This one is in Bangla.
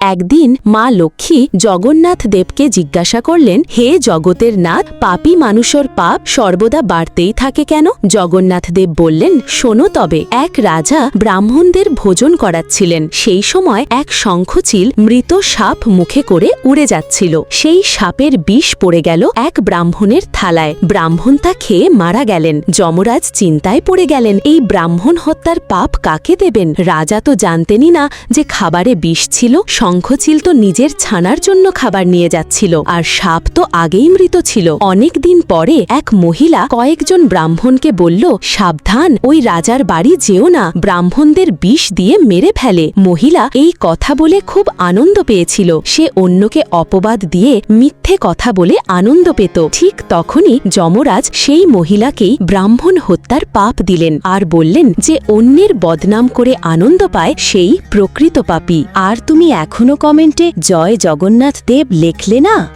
একদিন মা লক্ষ্মী জগন্নাথ দেবকে জিজ্ঞাসা করলেন, হে জগতের নাথ, পাপী মানুষের পাপ সর্বদা বাড়তেই থাকে কেন? জগন্নাথ দেব বললেন, শোনো তবে, এক রাজা ব্রাহ্মণদের ভোজন করাচ্ছিলেন। সেই সময় এক শঙ্খচিল মৃত সাপ মুখে করে উড়ে যাচ্ছিল। সেই সাপের বিষ পড়ে গেল এক ব্রাহ্মণের থালায়। ব্রাহ্মণ তা খেয়ে মারা গেলেন। যমরাজ চিন্তায় পড়ে গেলেন, এই ব্রাহ্মণ হত্যার পাপ কাকে দেবেন? রাজা তো জানতেনই না যে খাবারে বিষ ছিল শঙ্খচিল তো নিজের ছানার জন্য খাবার নিয়ে যাচ্ছিল, আর সাপ তো আগেই মৃত ছিল। অনেক দিন পরে এক মহিলা কয়েকজন ব্রাহ্মণকে বলল, সাবধান, ওই রাজার বাড়ি যেও না, ব্রাহ্মণদের বিষ দিয়ে মেরে ফেলে। মহিলা এই কথা বলে খুব আনন্দ পেয়েছিল। সে অন্যকে অপবাদ দিয়ে মিথ্যে কথা বলে আনন্দ পেত। ঠিক তখনই যমরাজ সেই মহিলাকেই ব্রাহ্মণ হত্যার পাপ দিলেন, আর বললেন যে অন্যের বদনাম করে আনন্দ পায় সেই প্রকৃত পাপী। আর তুমি এখনও কমেন্টে জয় জগন্নাথ দেব লেখলে না?